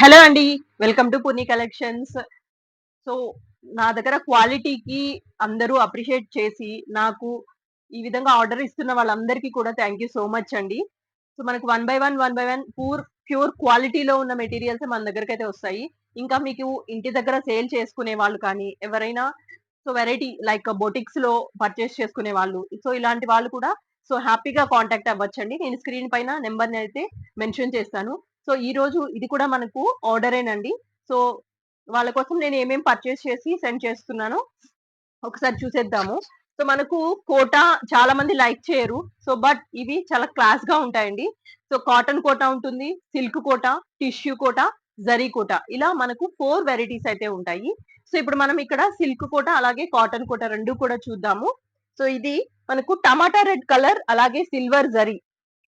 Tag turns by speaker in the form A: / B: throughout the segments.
A: Hello అండి welcome to Puni collections. So నా దగ్గర క్వాలిటీకి అందరూ అప్రిషియేట్ చేసి నాకు ఈ విధంగా ఆర్డర్ ఇస్తున్న వాళ్ళందరికీ కూడా థ్యాంక్ యూ సో మచ్ అండి. సో మనకు one by one one by one pure pure క్వాలిటీలో ఉన్న మెటీరియల్స్ మన దగ్గరికి అయితే వస్తాయి. ఇంకా మీకు ఇంటి దగ్గర సేల్ చేసుకునే వాళ్ళు కానీ ఎవరైనా సో వెరైటీ లైక్ బొటిక్స్లో పర్చేస్ చేసుకునే వాళ్ళు సో ఇలాంటి వాళ్ళు కూడా సో హ్యాపీగా కాంటాక్ట్ అవ్వచ్చండి. నేను స్క్రీన్ పైన నెంబర్ని అయితే మెన్షన్ చేస్తాను. సో ఈ రోజు ఇది కూడా మనకు ఆర్డరేనండి సో వాళ్ళ కోసం నేను ఏమేమి పర్చేస్ చేసి సెండ్ చేస్తున్నానో ఒకసారి చూసేద్దాము. సో మనకు కోట చాలా మంది లైక్ చేయరు. సో బట్ ఇవి చాలా క్లాస్గా ఉంటాయండి. సో కాటన్ కోట ఉంటుంది సిల్క్ కోట టిష్యూ కోట జరీ కోట ఇలా మనకు ఫోర్ వెరైటీస్ అయితే ఉంటాయి. సో ఇప్పుడు మనం ఇక్కడ సిల్క్ కోట అలాగే కాటన్ కోట రెండు కూడా చూద్దాము. సో ఇది మనకు టమాటా రెడ్ కలర్ అలాగే సిల్వర్ జరీ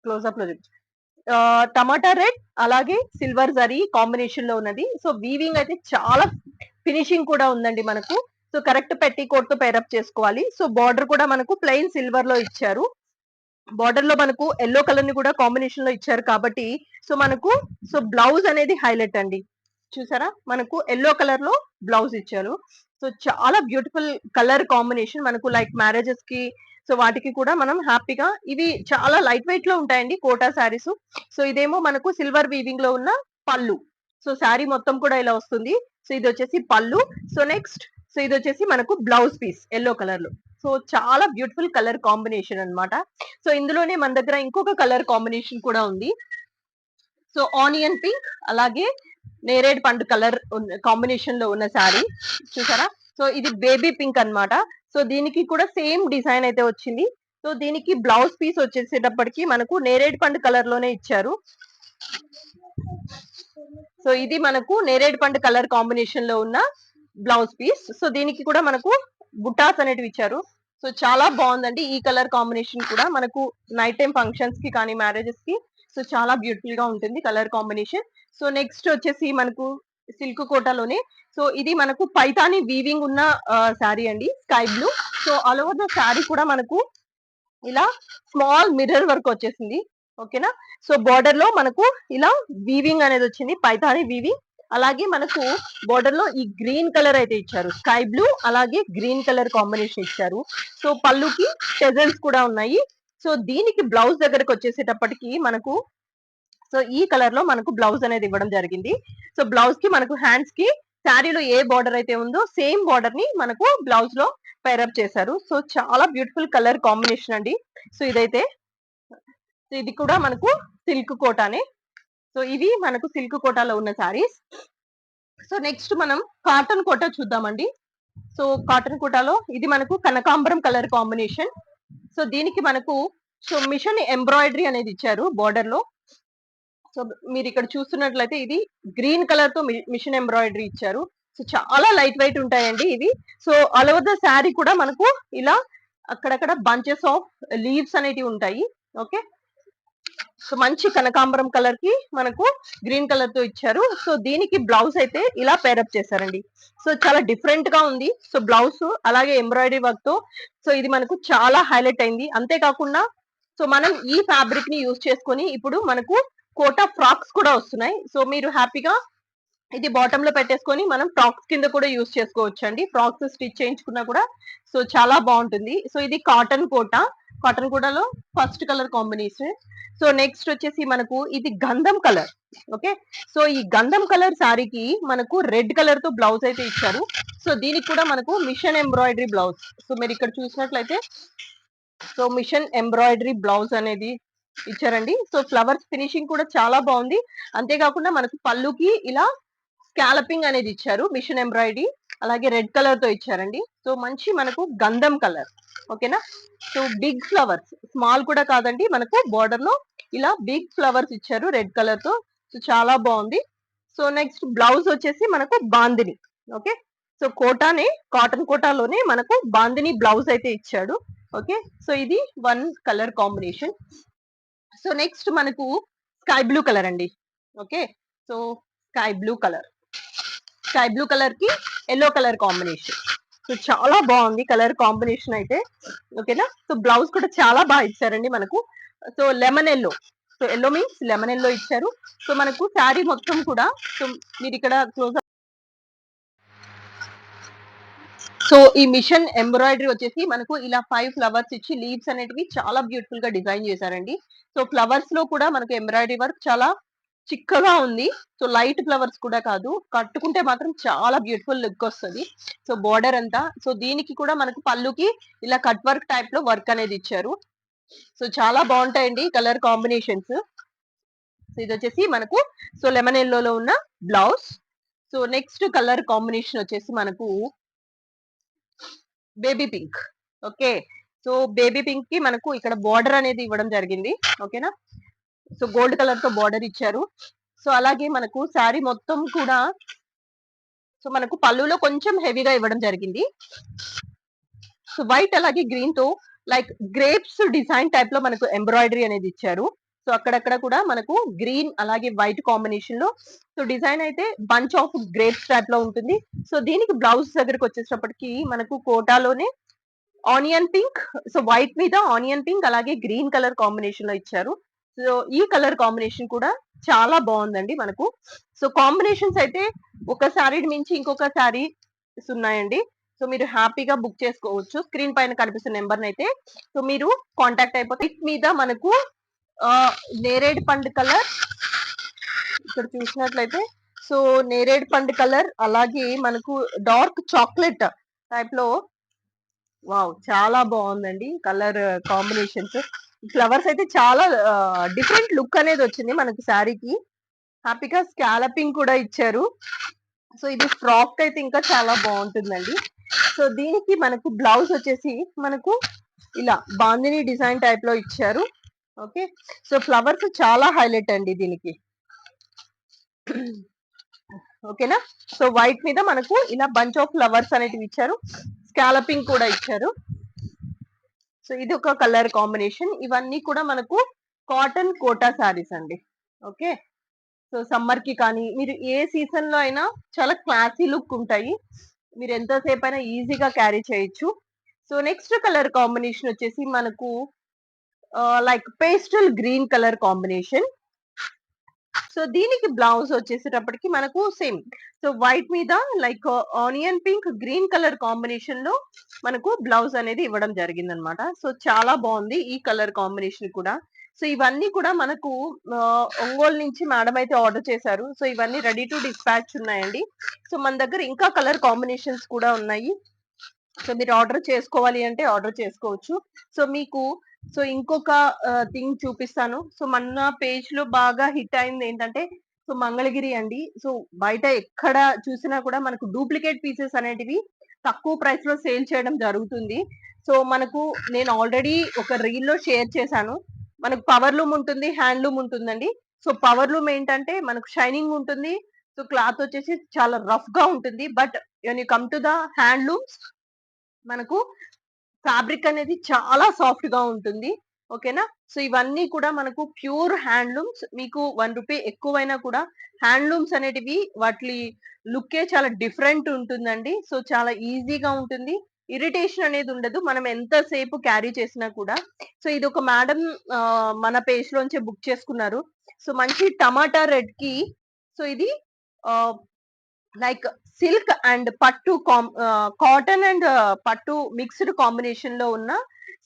A: క్లోజ్అప్లో చూపించు. టమాటా రెడ్ అలాగే సిల్వర్ జరీ కాంబినేషన్లో ఉన్నది. సో వీవింగ్ అయితే చాలా ఫినిషింగ్ కూడా ఉందండి మనకు. సో కరెక్ట్ పెట్టి కోట్తో పేరప్ చేసుకోవాలి. సో బార్డర్ కూడా మనకు ప్లెయిన్ సిల్వర్లో ఇచ్చారు. బార్డర్లో మనకు ఎల్లో కలర్ని కూడా కాంబినేషన్లో ఇచ్చారు కాబట్టి సో మనకు సో బ్లౌజ్ అనేది హైలైట్ అండి. చూసారా? మనకు ఎల్లో కలర్లో బ్లౌజ్ ఇచ్చారు. సో చాలా బ్యూటిఫుల్ కలర్ కాంబినేషన్ మనకు లైక్ మ్యారేజెస్కి సో వాటికి కూడా మనం హ్యాపీగా ఇవి చాలా లైట్ వెయిట్లో ఉంటాయండి కోటా శారీస్. సో ఇదేమో మనకు సిల్వర్ వీవింగ్లో ఉన్న పళ్ళు. సో శారీ మొత్తం కూడా ఇలా వస్తుంది. సో ఇది వచ్చేసి పళ్ళు. సో నెక్స్ట్ సో ఇది వచ్చేసి మనకు బ్లౌజ్ పీస్ ఎల్లో కలర్లో. సో చాలా బ్యూటిఫుల్ కలర్ కాంబినేషన్ అన్నమాట. సో ఇందులోనే మన దగ్గర ఇంకొక కలర్ కాంబినేషన్ కూడా ఉంది. సో ఆనియన్ పింక్ అలాగే నేరేడ్ పండు కలర్ కాంబినేషన్లో ఉన్న శారీ. చూసారా? సో ఇది బేబీ పింక్ అన్నమాట. సో దీనికి కూడా సేమ్ డిజైన్ అయితే వచ్చింది. సో దీనికి బ్లౌజ్ పీస్ వచ్చేసేటప్పటికి మనకు నేరేడ్ పండు కలర్లోనే ఇచ్చారు. సో ఇది మనకు నేరేడ్ పండు కలర్ కాంబినేషన్లో ఉన్న బ్లౌజ్ పీస్. సో దీనికి కూడా మనకు బుటాస్ అనేటివి ఇచ్చారు. సో చాలా బాగుందండి. ఈ కలర్ కాంబినేషన్ కూడా మనకు నైట్ టైం ఫంక్షన్స్కి కానీ మ్యారేజెస్కి సో చాలా బ్యూటిఫుల్గా ఉంటుంది కలర్ కాంబినేషన్. సో నెక్స్ట్ వచ్చేసి మనకు సిల్క్ కోటలోనే. సో ఇది మనకు పైతాని వీవింగ్ ఉన్న శారీ అండి. Sky blue. So all over the sari కూడా మనకు ఇలా స్మాల్ మిర్రర్ వర్క్ వచ్చేసింది. ఓకేనా? సో బార్డర్లో మనకు ఇలా వీవింగ్ అనేది వచ్చింది. పైతాని వీవింగ్. అలాగే మనకు బార్డర్లో ఈ గ్రీన్ కలర్ అయితే ఇచ్చారు. స్కై బ్లూ అలాగే గ్రీన్ కలర్ కాంబినేషన్ ఇచ్చారు. సో పళ్ళుకి టెజల్స్ కూడా ఉన్నాయి. సో దీనికి బ్లౌజ్ దగ్గరకు వచ్చేసేటప్పటికి మనకు సో ఈ కలర్లో మనకు బ్లౌజ్ అనేది ఇవ్వడం జరిగింది. సో బ్లౌజ్కి మనకు హ్యాండ్స్కి శారీలో ఏ బార్డర్ అయితే ఉందో సేమ్ బార్డర్ని మనకు బ్లౌజ్లో పేరప్ చేశారు. సో చాలా బ్యూటిఫుల్ కలర్ కాంబినేషన్ అండి. సో ఇదైతే ఇది కూడా మనకు సిల్క్ కోటానే. సో ఇవి మనకు సిల్క్ కోటాలో ఉన్న శారీస్ సో నెక్స్ట్ మనం కాటన్ కోటా చూద్దామండి. సో కాటన్ కోటాలో ఇది మనకు కనకాంబరం కలర్ కాంబినేషన్ సో దీనికి మనకు సో మిషన్ ఎంబ్రాయిడరీ అనేది ఇచ్చారు బార్డర్లో. సో మీరు ఇక్కడ చూస్తున్నట్లయితే ఇది గ్రీన్ కలర్తో మిషన్ ఎంబ్రాయిడరీ ఇచ్చారు. సో చాలా లైట్ వెయిట్ ఉంటాయండి ఇవి. So all over the sari కూడా మనకు ఇలా అక్కడక్కడ బంచెస్ ఆఫ్ లీవ్స్ అనేటివి ఉంటాయి. ఓకే? సో మంచి కనకాంబరం కలర్కి మనకు గ్రీన్ కలర్తో ఇచ్చారు. సో దీనికి బ్లౌజ్ అయితే ఇలా పేరప్ చేశారండి. సో చాలా డిఫరెంట్గా ఉంది. సో బ్లౌజ్ అలాగే ఎంబ్రాయిడరీ వర్క్తో సో ఇది మనకు చాలా హైలైట్ అయింది. అంతేకాకుండా సో మనం ఈ ఫ్యాబ్రిక్ని యూజ్ చేసుకొని ఇప్పుడు మనకు కోటా ఫ్రాక్స్ కూడా వస్తున్నాయి. సో మీరు హ్యాపీగా ఇది బాటమ్లో పెట్టేసుకొని మనం ఫ్రాక్స్ కింద కూడా యూజ్ చేసుకోవచ్చు అండి ఫ్రాక్స్ స్టిచ్ చేయించుకున్నా కూడా సో చాలా బాగుంటుంది. సో ఇది కాటన్ కోట. కాటన్ కోటలో first colour combination. So next వచ్చేసి మనకు ఇది గంధం కలర్. ఓకే? సో ఈ గంధం కలర్ శారీకి మనకు రెడ్ కలర్తో బ్లౌజ్ అయితే ఇచ్చారు. సో దీనికి కూడా మనకు మిషన్ ఎంబ్రాయిడరీ బ్లౌజ్. సో మీరు ఇక్కడ చూసినట్లయితే సో మిషన్ ఎంబ్రాయిడరీ బ్లౌజ్ అనేది ఇచ్చారండి. సో ఫ్లవర్స్ ఫినిషింగ్ కూడా చాలా బాగుంది. అంతేకాకుండా మనకు పళ్ళుకి ఇలా స్కాలపింగ్ అనేది ఇచ్చారు మిషన్ ఎంబ్రాయిడరీ అలాగే రెడ్ కలర్తో ఇచ్చారండి. సో మంచి మనకు గంధం కలర్ ఓకేనా? సో బిగ్ ఫ్లవర్స్ స్మాల్ కూడా కాదండి మనకు బార్డర్లో ఇలా బిగ్ ఫ్లవర్స్ ఇచ్చారు రెడ్ కలర్తో సో చాలా బాగుంది. సో నెక్స్ట్ బ్లౌజ్ వచ్చేసి మనకు బాందిని ఓకే? సో కోటానే కాటన్ కోటాలోనే మనకు బాందిని బ్లౌజ్ అయితే ఇచ్చాడు ఓకే? సో ఇది one colour combination. So next మనకు స్కై బ్లూ కలర్ అండి. Okay so sky blue colour sky blue కలర్కి ఎల్లో కలర్ కాంబినేషన్ సో చాలా బాగుంది కలర్ కాంబినేషన్ అయితే. ఓకేనా సో బ్లౌజ్ కూడా చాలా బాగా ఇచ్చారండి మనకు. So lemon yellow so yellow means lemon yellow ఇచ్చారు. సో మనకు శారీ మొత్తం కూడా సో మీరు ఇక్కడ క్లోజ్ సో ఈ మిషన్ ఎంబ్రాయిడరీ వచ్చేసి మనకు ఇలా ఫైవ్ ఫ్లవర్స్ ఇచ్చి లీవ్స్ అనేటివి చాలా బ్యూటిఫుల్గా డిజైన్ చేశారండి. సో ఫ్లవర్స్లో కూడా మనకు ఎంబ్రాయిడరీ వర్క్ చాలా చిక్కగా ఉంది. సో లైట్ ఫ్లవర్స్ కూడా కాదు. కట్టుకుంటే మాత్రం చాలా బ్యూటిఫుల్ లుక్ వస్తుంది. సో బోర్డర్ అంతా. సో దీనికి కూడా మనకు పళ్ళుకి ఇలా కట్ వర్క్ టైప్లో వర్క్ అనేది ఇచ్చారు. సో చాలా బాగుంటాయండి కలర్ కాంబినేషన్స్ సో ఇది వచ్చేసి మనకు సో లెమన్ ఎల్లోలో ఉన్న blouse so next colour combination వచ్చేసి మనకు baby pink. Okay. So baby పింక్కి మనకు ఇక్కడ బార్డర్ అనేది ఇవ్వడం జరిగింది. ఓకేనా? సో గోల్డ్ కలర్తో బార్డర్ ఇచ్చారు. సో అలాగే మనకు శారీ మొత్తం కూడా సో మనకు పళ్ళులో కొంచెం హెవీగా ఇవ్వడం జరిగింది. సో వైట్ అలాగే గ్రీన్తో లైక్ గ్రేప్స్ డిజైన్ టైప్లో మనకు ఎంబ్రాయిడరీ అనేది ఇచ్చారు. సో అక్కడక్కడ కూడా మనకు గ్రీన్ అలాగే వైట్ కాంబినేషన్లో సో డిజైన్ అయితే బంచ్ ఆఫ్ గ్రేప్స్ టైప్లో ఉంటుంది. సో దీనికి బ్లౌజ్ దగ్గరకు వచ్చేటప్పటికి మనకు కోటాలోనే ఆనియన్ పింక్ సో వైట్ మీద ఆనియన్ పింక్ అలాగే గ్రీన్ కలర్ కాంబినేషన్లో ఇచ్చారు. సో ఈ కలర్ కాంబినేషన్ కూడా చాలా బాగుందండి మనకు. సో కాంబినేషన్స్ అయితే ఒక శారీ మించి ఇంకొక శారీ ఉన్నాయండి. సో మీరు హ్యాపీగా బుక్ చేసుకోవచ్చు. స్క్రీన్ పైన కనిపిస్తున్న నెంబర్ అయితే సో మీరు కాంటాక్ట్ అయిపోతే మీద మనకు నేరేడు పండు కలర్. ఇక్కడ చూసినట్లయితే సో నేరేడు పండు కలర్ అలాగే మనకు డార్క్ చాక్లెట్ టైప్లో. వావ్ చాలా బాగుందండి కలర్ కాంబినేషన్స్. ఫ్లవర్స్ అయితే చాలా డిఫరెంట్ లుక్ అనేది వచ్చింది మనకు శారీకి. హ్యాపీగా స్కాలపింగ్ కూడా ఇచ్చారు. సో ఇది ఫ్రాక్ అయితే ఇంకా చాలా బాగుంటుందండి. సో దీనికి మనకు బ్లౌజ్ వచ్చేసి మనకు ఇలా బాందిని డిజైన్ టైప్లో ఇచ్చారు. ఓకే. సో ఫ్లవర్స్ చాలా హైలైట్ అండి దీనికి. ఓకేనా? సో వైట్ మీద మనకు ఇలా బంచ్ ఆఫ్ ఫ్లవర్స్ అనేటివి ఇచ్చారు. స్కాలపింగ్ కూడా ఇచ్చారు. సో ఇది ఒక కలర్ కాంబినేషన్. ఇవన్నీ కూడా మనకు కాటన్ కోటా శారీస్ అండి. ఓకే? సో సమ్మర్కి కానీ మీరు ఏ సీజన్లో అయినా చాలా క్లాసీ లుక్ ఉంటాయి. మీరు ఎంతసేపు అయినా ఈజీగా క్యారీ చేయొచ్చు. సో నెక్స్ట్ కలర్ కాంబినేషన్ వచ్చేసి మనకు like pastel green colour combination so దీనికి బ్లౌజ్ వచ్చేసేటప్పటికి మనకు సేమ్ సో వైట్ మీద like onion pink green colour కాంబినేషన్లో మనకు బ్లౌజ్ అనేది ఇవ్వడం జరిగింది అనమాట సో చాలా బాగుంది ఈ కలర్ కాంబినేషన్ కూడా. సో ఇవన్నీ కూడా మనకు ఒంగోలు నుంచి మేడం అయితే ఆర్డర్ చేశారు. సో ఇవన్నీ రెడీ టు డిస్పాచ్ ఉన్నాయండి. సో మన దగ్గర ఇంకా కలర్ కాంబినేషన్స్ కూడా ఉన్నాయి. సో మీరు ఆర్డర్ చేసుకోవాలి అంటే ఆర్డర్ చేసుకోవచ్చు. సో మీకు సో ఇంకొక థింగ్ చూపిస్తాను. సో మన పేజ్లో బాగా హిట్ అయింది ఏంటంటే సో మంగళగిరి అండి. సో బయట ఎక్కడ చూసినా కూడా మనకు డూప్లికేట్ పీసెస్ అనేటివి తక్కువ ప్రైస్లో సేల్ చేయడం జరుగుతుంది. సో మనకు నేను ఆల్రెడీ ఒక రీల్లో షేర్ చేశాను. మనకు పవర్ లూమ్ ఉంటుంది హ్యాండ్ లూమ్ ఉంటుందండి. సో పవర్ లూమ్ ఏంటంటే మనకు షైనింగ్ ఉంటుంది. సో క్లాత్ వచ్చేసి చాలా రఫ్గా ఉంటుంది. But you come to the hand looms మనకు ఫ్యాబ్రిక్ అనేది చాలా సాఫ్ట్గా ఉంటుంది. ఓకేనా? సో ఇవన్నీ కూడా మనకు ప్యూర్ హ్యాండ్లూమ్స్ మీకు వన్ రూపీ ఎక్కువైనా కూడా హ్యాండ్లూమ్స్ అనేటివి వాటి లుక్కే చాలా డిఫరెంట్ ఉంటుందండి. సో చాలా ఈజీగా ఉంటుంది. ఇరిటేషన్ అనేది ఉండదు. మనం ఎంతసేపు క్యారీ చేసినా కూడా. సో ఇది ఒక మేడం మన పేజ్ లోంచే బుక్ చేసుకున్నారు. సో మంచి టమాటా రెడ్కి సో ఇది లైక్ సిల్క్ అండ్ పట్టు కాటన్ అండ్ పట్టు మిక్స్డ్ కాంబినేషన్లో ఉన్న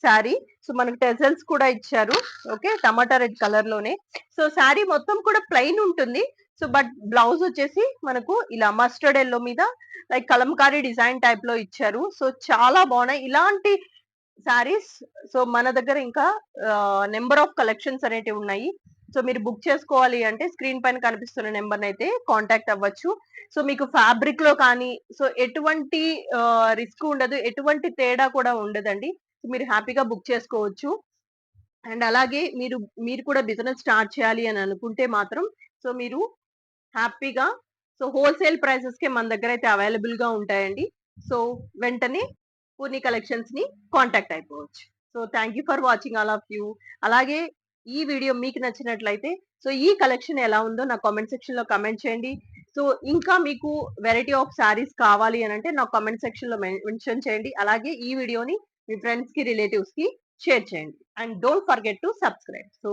A: శారీ. సో మనకు టెజల్స్ కూడా ఇచ్చారు. ఓకే? టమాటా రెడ్ కలర్లోనే. సో శారీ మొత్తం కూడా ప్లెయిన్ ఉంటుంది. సో బట్ బ్లౌజ్ వచ్చేసి మనకు ఇలా మస్టర్డ్ ఎల్లో మీద లైక్ కలంకారీ డిజైన్ టైప్లో ఇచ్చారు. సో చాలా బాగున్నాయి. ఇలాంటి శారీస్ సో మన దగ్గర ఇంకా నెంబర్ ఆఫ్ కలెక్షన్స్ అనేటివి ఉన్నాయి. సో మీరు బుక్ చేసుకోవాలి అంటే స్క్రీన్ పైన కనిపిస్తున్న నెంబర్ అయితే కాంటాక్ట్ అవ్వచ్చు. సో మీకు ఫ్యాబ్రిక్లో కానీ సో ఎటువంటి రిస్క్ ఉండదు. ఎటువంటి తేడా కూడా ఉండదండి. మీరు హ్యాపీగా బుక్ చేసుకోవచ్చు. అండ్ అలాగే మీరు మీరు కూడా బిజినెస్ స్టార్ట్ చేయాలి అని అనుకుంటే మాత్రం సో మీరు హ్యాపీగా సో హోల్సేల్ ప్రైసెస్కి మన దగ్గర అయితే అవైలబుల్గా ఉంటాయండి. సో వెంటనే పూర్ణి కలెక్షన్స్ని కాంటాక్ట్ అయిపోవచ్చు. So thank you for watching all of you. అలాగే ఈ వీడియో మీకు నచ్చినట్లయితే సో ఈ కలెక్షన్ ఎలా ఉందో నా కామెంట్ సెక్షన్లో కమెంట్ చేయండి. సో ఇంకా మీకు వెరైటీ ఆఫ్ శారీస్ కావాలి అని అంటే నా కామెంట్ సెక్షన్లో మెన్షన్ చేయండి. అలాగే ఈ వీడియోని మీ ఫ్రెండ్స్కి రిలేటివ్స్కి షేర్ చేయండి. And don't forget to subscribe. So